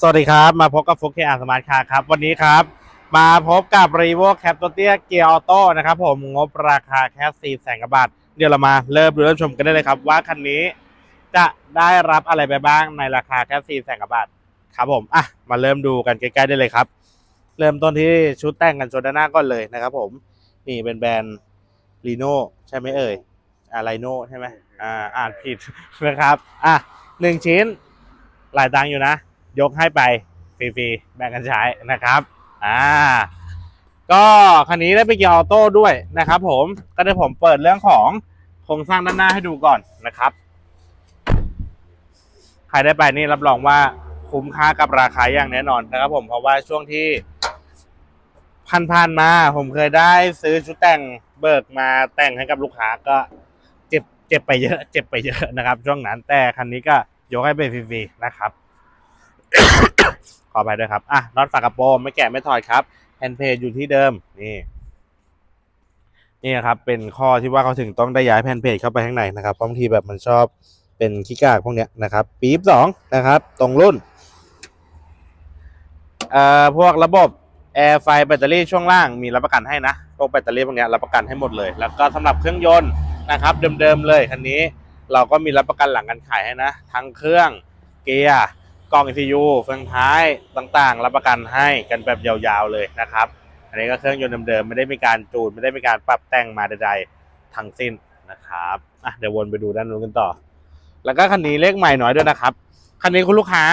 สวัสดีครับ มาพบกับฟุกเคอาสมาร์ทคาร์ครับ วันนี้ครับ มาพบกับ r ีโวแคปตัวเตี้ยเกียร์ออโต้นะครับผมงบราคาแค่4แสนกว่าบาท เดี๋ยวเรามาเริ่มดูเริ่มชมกันได้เลยครับ ว่าคันนี้จะได้รับอะไรไปบ้างในราคาแค่4แสนกว่าบาทครับผมอะมาเริ่มดูกันใกล้ๆได้เลยครับ เริ่มต้นที่ชุดแต่งกันชนด้านหน้าก่อนเลยนะครับผมนี่เป็นแบรนด์ลีโน่ใช่ไหมเอ่ยอ่าไลโน่ใช่ไหมอ่าอ่านผิดนะครับอะหนึ่งชิ้นหลายตังอยู่นะ ยกให้ไปฟรีๆแบ่งกันใช้นะครับอ่าก็คันนี้ได้ไปเกียร์ออโต้ด้วยนะครับ ผมก็ได้ผมเปิดเรื่องของโครงสร้างด้านหน้าให้ดูก่อนนะครับ ใครได้ไปนี่รับรองว่าคุ้มค่ากับราคาอย่างแน่นอนนะครับ ผมเพราะว่าช่วงที่ผ่านๆมา ผมเคยได้ซื้อชุดแต่งเบิกมาแต่งให้กับลูกค้าก็เจ็บเจ็บไปเยอะ เจ็บไปเยอะนะครับ ช่วงนั้นแต่คันนี้ก็ยกให้ไปฟรีๆนะครับ ขอไปด้วยครับ อะน็อตฝากระโปรงไม่แกะไม่ถอดครับแฮนด์เพจอยู่ที่เดิม นี่ นี่ครับ เป็นข้อที่ว่าเขาถึงต้องได้ย้ายแผ่นเพจเข้าไปข้างในนะครับเพราะบางทีแบบมันชอบเป็นขี้กากพวกเนี้ยนะครับ ปี๊บสองนะครับ ตรงรุ่น เอ่อ พวกระบบแอร์ไฟแบตเตอรี่ช่วงล่างมีรับประกันให้นะพวกแบตเตอรี่พวกเนี้ยรับประกันให้หมดเลย แล้วก็สำหรับเครื่องยนต์นะครับเดิมๆเลยคันนี้เราก็มีรับประกันหลังการขายให้นะ ทั้งเครื่องเกียร์ กล่อง ECU เฟืองท้ายต่างๆ รับประกันให้กันแบบยาวๆเลยนะครับ อันนี้ก็เครื่องยนต์เดิมๆไม่ได้มีการจูนไม่ได้มีการปรับแต่งมาใดๆทั้งสิ้นนะครับอะเดี๋ยววนไปดูด้านนู้นกันต่อ แล้วก็คันนี้เลขใหม่หน่อยด้วยนะครับคันนี้คุณลูกค้า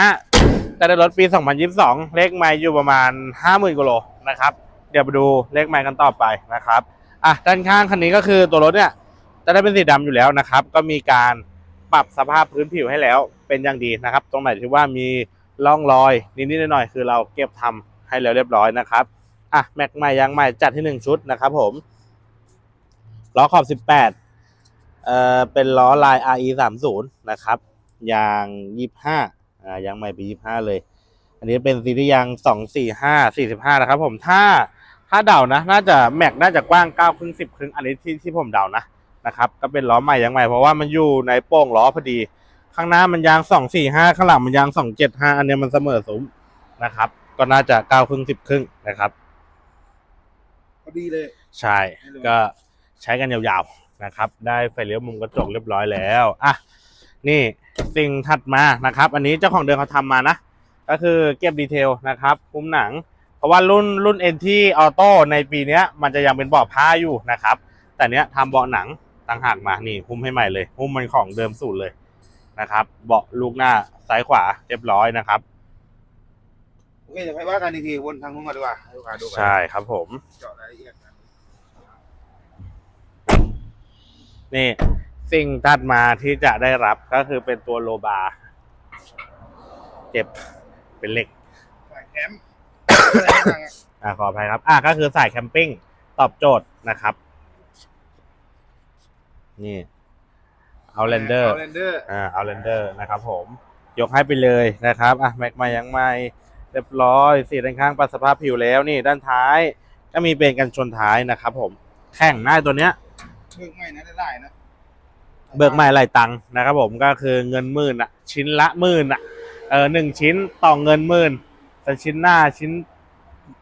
จะได้รถปี 2022 เลขใหม่อยู่ประมาณ 50,000กิโลนะครับเดี๋ยวไปดูเลขใหม่กันต่อไปนะครับอะด้านข้างคันนี้ก็คือตัวรถเนี่ยจะได้เป็นสีดำอยู่แล้วนะครับ ก็มีการปรับสภาพพื้นผิวให้แล้ว เป็นอย่างดีนะครับ ตรงไหนที่ว่ามีร่องรอยนิดๆหน่อยๆคือเราเก็บทำให้แล้วเรียบร้อยนะครับอะแม็กใหม่ยางใหม่จัดที่หนึ่งชุดนะครับผมล้อขอบ 18 เอ่อเป็นล้อลาย RE 30นะครับยาง 25อ่ายางใหม่ปี 25 เลย อันนี้เป็นซีรีส์ยาง 245 45 นะครับผมถ้าถ้าเดานะ น่าจะแม็กน่าจะกว้าง9ครึ่ง10ครึ่งอันนี้ที่ที่ผมเดานะนะครับ ก็เป็นล้อใหม่ยางใหม่เพราะว่ามันอยู่ในโป้งล้อพอดี ข้างหน้ามันยางสองสี่ห้าข้างหลังมันยางสองเจ็ดห้าอันเนี้ยมันเสมอสมนะครับ ก็น่าจะเก้าครึ่งสิบครึ่งนะครับ พอดีเลย ใช่ ก็ใช้กันยาวๆนะครับ ได้ไฟเลี้ยวมุมกระจกเรียบร้อยแล้วอะนี่สิ่งถัดมานะครับ อันนี้เจ้าของเดิมเขาทำมานะ ก็คือเก็บดีเทลนะครับคุ้มหนัง เพราะว่ารุ่นรุ่นเอ็นที่ออโต้ในปีเนี้ยมันจะยังเป็นเบาะผ้าอยู่นะครับ แต่เนี้ยทำเบาะหนังต่างหากมานี่หุ้มให้ใหม่เลยหุ้มมันของเดิมสูตรเลย นะครับ เบาะลูกหน้าซ้ายขวาเรียบร้อยนะครับ โอเคเดี๋ยวไปว่ากันอีกทีวนทางนู้นมาดีกว่าให้ลูกค้าดูกันใช่ครับผม เจาะรายละเอียดกันนี่สิ่งถัดมาที่จะได้รับก็คือเป็นตัวโลบาร์เจ็บเป็นเหล็ก สายแคมป์ อะไรต่างๆอะอ่าขออภัยครับ อ่าก็คือสายแคมปิ้งตอบโจทย์นะครับ นี่ เอาเรนเดอร์เอาเรนเดอร์อ่าเอาเรนเดอร์นะครับผมยกให้ไปเลยนะครับอะแม็กมายังไม่เรียบร้อยสีด้านข้างปรับสภาพผิวแล้วนี่ด้านท้ายก็มีเป็นกันชนท้ายนะครับผมแข่งหน้าตัวเนี้ยเบิกใหม่นะได้หลายนะเบิกใหม่หลายตังค์นะครับผมก็คือเงินหมื่นอะชิ้นละหมื่นอะเออหนึ่งชิ้นต่อเงินหมื่นแต่ชิ้นหน้าชิ้น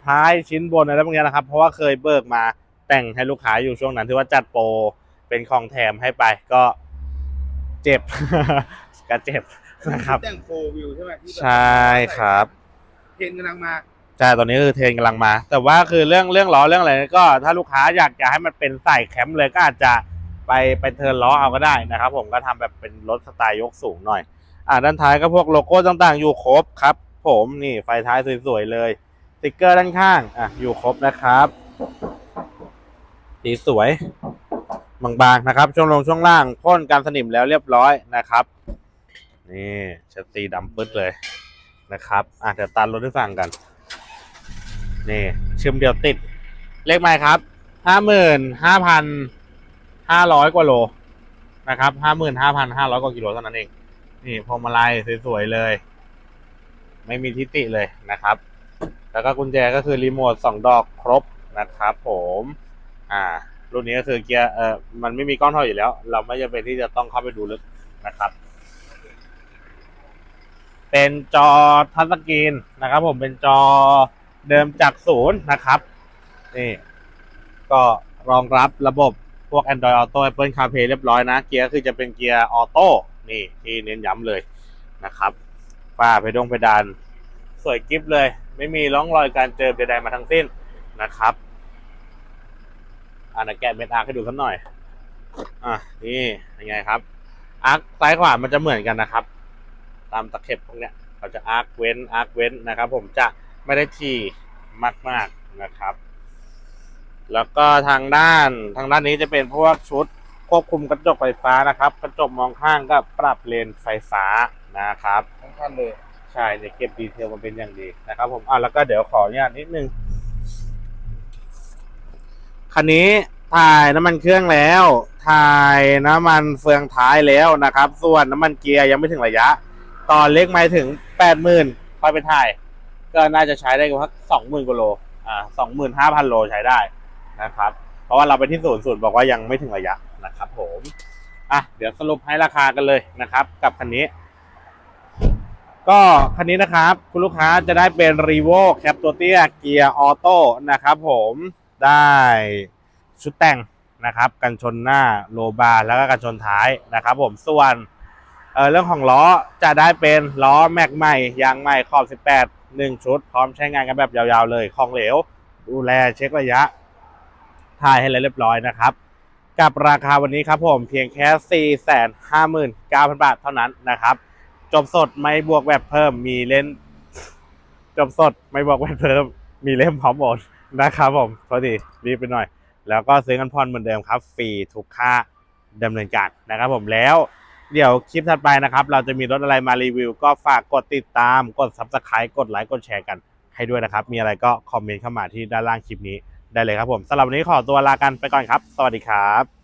ท้ายชิ้นบนอะไรพวกเนี้ยนะครับ เพราะว่าเคยเบิกมาแต่งให้ลูกค้าอยู่ช่วงนั้นที่ว่าจัดโปรเป็นของแถมให้ไปก็ เจ็บก็เจ็บนะครับแต่งโฟวิวใช่ไหมที่แบบใช่ครับ เทรนกำลังมาใช่ตอนนี้คือเทรนกำลังมา แต่ว่าคือเรื่องเรื่องล้อเรื่องอะไรก็ ถ้าลูกค้าอยากจะให้มันเป็นใส่แคมป์เลยก็อาจจะไปไปเทิร์นล้อเอาก็ได้นะครับ ผมก็ทำแบบเป็นรถสไตล์ยกสูงหน่อย อ่าด้านท้ายก็พวกโลโก้ต่างๆ อยู่ครบครับ ผมนี่ไฟท้ายสวยๆเลยสติกเกอร์ด้านข้างอะอยู่ครบนะครับสีสวย บางๆนะครับช่วงลงช่วงล่างพ่นการสนิมแล้วเรียบร้อยนะครับ นี่ชัดสีดำปึ๊ดเลยนะครับอะเดี๋ยวตันรถให้ฟังกัน นี่เชิมเดียวติด เลขไม้ครับห้าหมื่นห้าพันห้าร้อยกว่าโลนะครับห้าหมื่นห้าพันห้าร้อยกว่ากิโลเท่านั้นเอง นี่พวงมาลัยสวยๆเลย ไม่มีทิฏฐิเลยนะครับ แล้วก็กุญแจก็คือรีโมทสองดอกครบนะครับผม อ่า รุ่นนี้ก็คือเกียร์เออมันไม่มีกล้องถอยอยู่แล้ว เราไม่จำเป็นที่จะต้องเข้าไปดูลึกนะครับ เป็นจอทัชสกรีนนะครับ ผมเป็นจอเดิมจากศูนย์นะครับนี่ก็รองรับระบบพวก Android Auto Apple CarPlay เรียบร้อยนะ เกียร์คือจะเป็นเกียร์ออโต้นี่ที่เน้นย้ำเลยนะครับฝ้าเพดงเพดาน สวยกิฟเลย ไม่มีร่องรอยการเจอใดๆมาทั้งสิ้นนะครับ อ่านะแกะเม็ดอาร์คให้ดูสักหน่อย อะนี่ยังไงครับ อาร์คซ้ายขวามันจะเหมือนกันนะครับ ตามตะเข็บพวกเนี้ยเขาจะอาร์คเว้นอาร์คเว้นนะครับ ผมจะไม่ได้ทีมากๆนะครับ แล้วก็ทางด้านทางด้านนี้จะเป็นพวกชุดควบคุมกระจกไฟฟ้านะครับ กระจกมองข้างก็ปรับเลนไฟฟ้านะครับทั้งคันเลยใช่เนี่ยเก็บดีเทลมาเป็นอย่างดีนะครับ ผมอะแล้วก็เดี๋ยวขออนุญาตนิดนึง คันนี้ถ่ายน้ำมันเครื่องแล้ว ถ่ายน้ำมันเฟืองท้ายแล้วนะครับ ส่วนน้ำมันเกียร์ยังไม่ถึงระยะ ตอนเล็กไม่ถึงแปดหมื่นค่อยไปถ่าย ก็น่าจะใช้ได้กับพักสองหมื่นกว่าโลอ่าสองหมื่นห้าพันโลใช้ได้นะครับ เพราะว่าเราไปที่ศูนย์ศูนย์บอกว่ายังไม่ถึงระยะนะครับผมอะเดี๋ยวสรุปให้ราคากันเลยนะครับ กับคันนี้ ก็คันนี้นะครับ คุณลูกค้าจะได้เป็น r e v o Cap ตัวเตี้ยเกียร์ออโต้นะครับผม ได้ชุดแต่งนะครับกันชนหน้าโลบาร์แล้วก็กันชนท้ายนะครับ ผมส่วนเเรื่องของล้อจะได้เป็นล้อแม็กใหม่ยางใหม่ขอบ 18 1 ชุด พร้อมใช้งานกันแบบยาวๆเลยของเหลว ดูแลเช็คระยะถ่ายให้เลยเรียบร้อยนะครับ กับราคาวันนี้ครับผมเพียงแค่ 459,000 บาทเท่านั้นนะครับ จบสดไม่บวกแบบเพิ่มมีเล่น จบสดไม่บวกแบบเพิ่มมีเล่มพร้อมโอน นะครับผมพอดีรีบไปหน่อย แล้วก็ซื้อกันพรเหมือนเดิมครับฟรีทุกค่าดำเนินการนะครับผมแล้วเดี๋ยวคลิปถัดไปนะครับ เราจะมีรถอะไรมารีวิว ก็ฝากกดติดตามกด subscribe กดไลค์กดแชร์กันให้ด้วยนะครับ มีอะไรก็คอมเมนต์เข้ามาที่ด้านล่างคลิปนี้ได้เลยครับผมสำหรับวันนี้ขอตัวลากันไปก่อนครับ สวัสดีครับ